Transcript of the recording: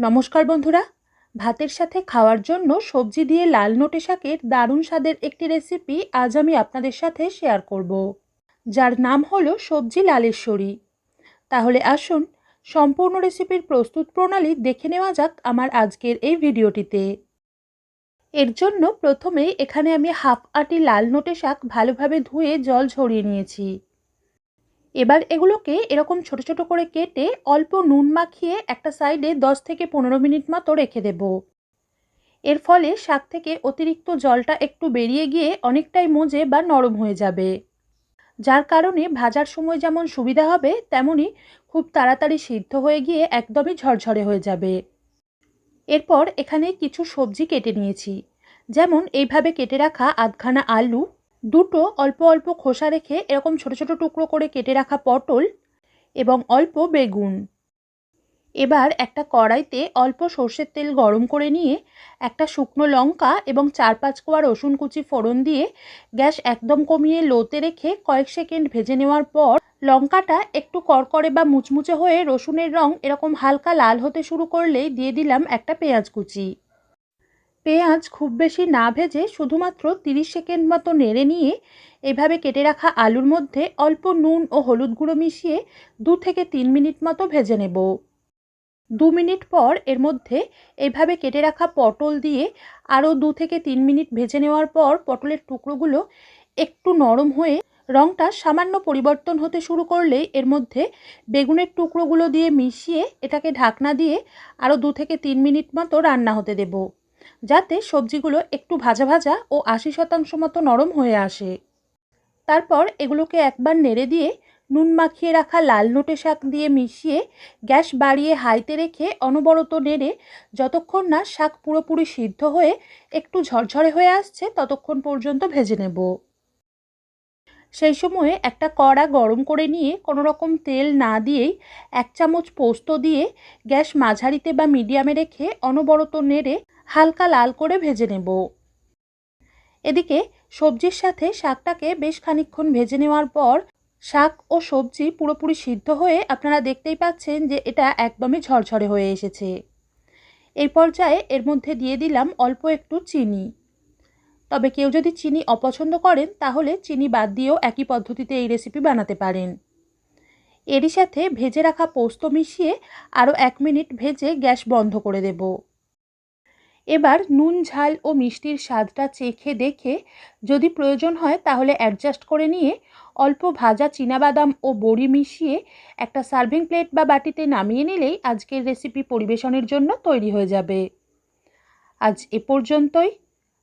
নমস্কার বন্ধুরা। ভাতের সাথে খাওয়ার জন্য সবজি দিয়ে লাল নোটে শাকের দারুণ স্বাদের একটি রেসিপি আজ আমি আপনাদের সাথে শেয়ার করব। যার নাম হলো সবজি লালেশ্বরী। তাহলে আসুন, সম্পূর্ণ রেসিপির প্রস্তুত প্রণালী দেখে নেওয়া যাক আমার আজকের এই ভিডিওটিতে। এর জন্য প্রথমেই এখানে আমি হাফ আটি লাল নোটে শাক ভালোভাবে ধুয়ে জল ঝরিয়ে নিয়েছি। এবার এগুলোকে এরকম ছোট ছোট করে কেটে অল্প নুন মাখিয়ে একটা সাইডে দশ থেকে পনেরো মিনিট মতো রেখে দেব। এর ফলে শাক থেকে অতিরিক্ত জলটা একটু বেরিয়ে গিয়ে অনেকটাই মজে বা নরম হয়ে যাবে। যার কারণে ভাজার সময় যেমন সুবিধা হবে তেমনই খুব তাড়াতাড়ি সিদ্ধ হয়ে গিয়ে একদমই ঝরঝরে হয়ে যাবে। এরপর এখানে কিছু সবজি কেটে নিয়েছি। যেমন এইভাবে কেটে রাখা আধখানা আলু দুটো অল্প অল্প খোসা রেখে এরকম ছোট ছোট টুকরো করে কেটে রাখা পটল এবং অল্প বেগুন। এবার একটা কড়াইতে অল্প সর্ষের তেল গরম করে নিয়ে একটা শুকনো লঙ্কা এবং চার পাঁচ কোয়া রসুন কুচি ফোড়ন দিয়ে গ্যাস একদম কমিয়ে লোতে রেখে কয়েক সেকেন্ড ভেজে নেওয়ার পর লঙ্কাটা একটু কড়কড়ে বা মুচমুচে হয়ে রসুনের রং এরকম হালকা লাল হতে শুরু করলেই দিয়ে দিলাম একটা পেঁয়াজ কুচি। পেঁয়াজ খুব বেশি না ভেজে শুধুমাত্র তিরিশ সেকেন্ড মতো নেড়ে নিয়ে এভাবে কেটে রাখা আলুর মধ্যে অল্প নুন ও হলুদ গুঁড়ো মিশিয়ে দু থেকে তিন মিনিট মতো ভেজে নেব। দু মিনিট পর এর মধ্যে এভাবে কেটে রাখা পটল দিয়ে আরও দু থেকে তিন মিনিট ভেজে নেওয়ার পর পটলের টুকরোগুলো একটু নরম হয়ে রঙটা সামান্য পরিবর্তন হতে শুরু করলেই এর মধ্যে বেগুনের টুকরোগুলো দিয়ে মিশিয়ে এটাকে ঢাকনা দিয়ে আরও দু থেকে তিন মিনিট মতো রান্না হতে দেবো। যাতে সবজিগুলো একটু ভাজা ভাজা ও আশি শতাংশ মতো নরম হয়ে আসে। তারপর এগুলোকে একবার নেড়ে দিয়ে নুন মাখিয়ে রাখা লাল নোটে শাক দিয়ে মিশিয়ে গ্যাস বাড়িয়ে হাইতে রেখে অনবরত নেড়ে যতক্ষণ না শাক পুরোপুরি সিদ্ধ হয়ে একটু ঝরঝরে হয়ে আসছে, ততক্ষণ পর্যন্ত ভেজে নেব। সেই সময়ে একটা কড়া গরম করে নিয়ে কোনো রকম তেল না দিয়েই এক চামচ পোস্ত দিয়ে গ্যাস মাঝারিতে বা মিডিয়ামে রেখে অনবরত নেড়ে হালকা লাল করে ভেজে নেব। এদিকে সবজির সাথে শাকটাকে বেশ খানিক্ষণ ভেজে নেওয়ার পর শাক ও সবজি পুরোপুরি সিদ্ধ হয়ে আপনারা দেখতেই পাচ্ছেন যে এটা একদমই ঝরঝরে হয়ে এসেছে। এই পর্যায়ে এর মধ্যে দিয়ে দিলাম অল্প একটু চিনি। তবে কেউ যদি চিনি অপছন্দ করেন, তাহলে চিনি বাদ দিয়েও একই পদ্ধতিতে এই রেসিপি বানাতে পারেন। এরই সাথে ভেজে রাখা পোস্ত মিশিয়ে আরও এক মিনিট ভেজে গ্যাস বন্ধ করে দেব। এবার নুন, ঝাল ও মিষ্টির স্বাদটা চেখে দেখে যদি প্রয়োজন হয়, তাহলে অ্যাডজাস্ট করে নিয়ে অল্প ভাজা বাদাম ও বড়ি মিশিয়ে একটা সার্ভিং প্লেট বা বাটিতে নামিয়ে নিলেই আজকের রেসিপি পরিবেশনের জন্য তৈরি হয়ে যাবে। আজ এ পর্যন্তই।